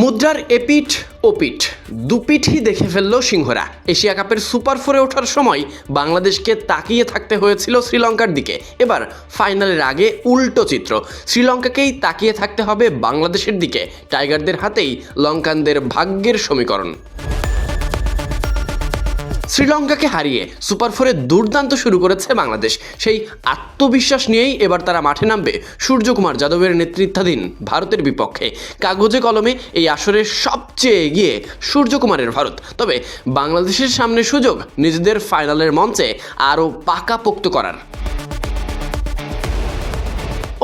মুদ্রার এপিঠ ওপিঠ দুপিঠই দেখে ফেলল সিংহরা। এশিয়া কাপের সুপার ফোরে ওঠার সময় বাংলাদেশকে তাকিয়ে থাকতে হয়েছিল শ্রীলঙ্কার দিকে। এবার ফাইনালের আগে উল্টো চিত্র, শ্রীলঙ্কাকেই তাকিয়ে থাকতে হবে বাংলাদেশের দিকে, টাইগারদের হাতেই লঙ্কানদের ভাগ্যের সমীকরণ। শ্রীলঙ্কাকে হারিয়ে সুপার ফোরে দুর্দান্ত শুরু করেছে বাংলাদেশ। সেই আত্মবিশ্বাস নিয়েই এবার তারা মাঠে নামবে সূর্যকুমার যাদবের নেতৃত্বাধীন ভারতের বিপক্ষে। কাগজে কলমে এই আসরের সবচেয়ে এগিয়ে সূর্যকুমারের ভারত। তবে বাংলাদেশের সামনে সুযোগ নিজেদের ফাইনালের মঞ্চে আরও পাকাপোক্ত করার।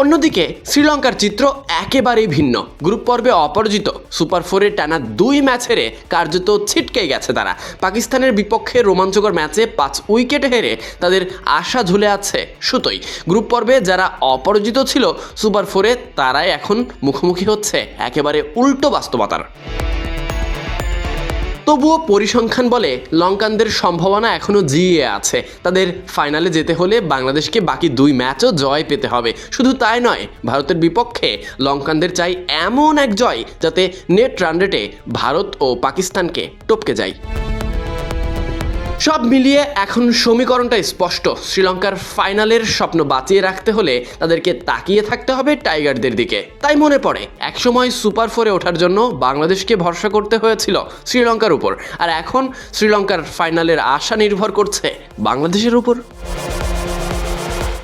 অন্যদিকে, শ্রীলঙ্কার চিত্র একেবারেই ভিন্ন। গ্রুপ পর্বে অপরাজিত। সুপার ফোরে টানা দুই ম্যাচ হেরে কার্যত ছিটকে গেছে তারা। পাকিস্তানের বিপক্ষে রোমাঞ্চকর ম্যাচে পাঁচ উইকেট হেরে তাদের আশা ঝুলে আছে সুতোই। গ্রুপ পর্বে যারা অপরাজিত ছিল সুপার ফোরে, তারাই এখন মুখোমুখি হচ্ছে একেবারে উল্টো বাস্তবতার। তবুও পরিসংখ্যান বলে লঙ্কানদের সম্ভাবনা এখনও জিয়ে আছে। তাদের ফাইনালে যেতে হলে বাংলাদেশকে বাকি দুই ম্যাচও জয় পেতে হবে। শুধু তাই নয়, ভারতের বিপক্ষে লঙ্কানদের চাই এমন এক জয় যাতে নেট রান রেটে ভারত ও পাকিস্তানকে টপকে যায়। সব মিলিয়ে এখন সমীকরণটা স্পষ্ট। শ্রীলঙ্কার ফাইনালের স্বপ্ন বাঁচিয়ে রাখতে হলে তাদেরকে তাকিয়ে থাকতে হবে টাইগারদের দিকে। তাই মনে পড়ে, একসময় সুপার ফোরে ওঠার জন্য বাংলাদেশকে ভরসা করতে হয়েছিল শ্রীলঙ্কার উপর। আর এখন শ্রীলঙ্কার ফাইনালের আশা নির্ভর করছে বাংলাদেশের উপর।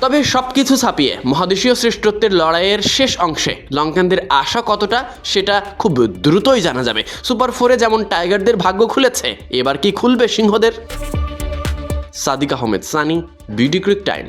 তবে সব কিছু ছাপিয়ে মহাদেশীয় শ্রেষ্ঠত্বের লড়াইয়ের শেষ অংশে লঙ্কানদের আশা কতটা সেটা খুব দ্রুতই জানা যাবে। সুপার ফোরে যেমন টাইগারদের ভাগ্য খুলেছে, এবার কি খুলবে সিংহদের? Sadiq Ahmed, Sunny, BD Cric Time.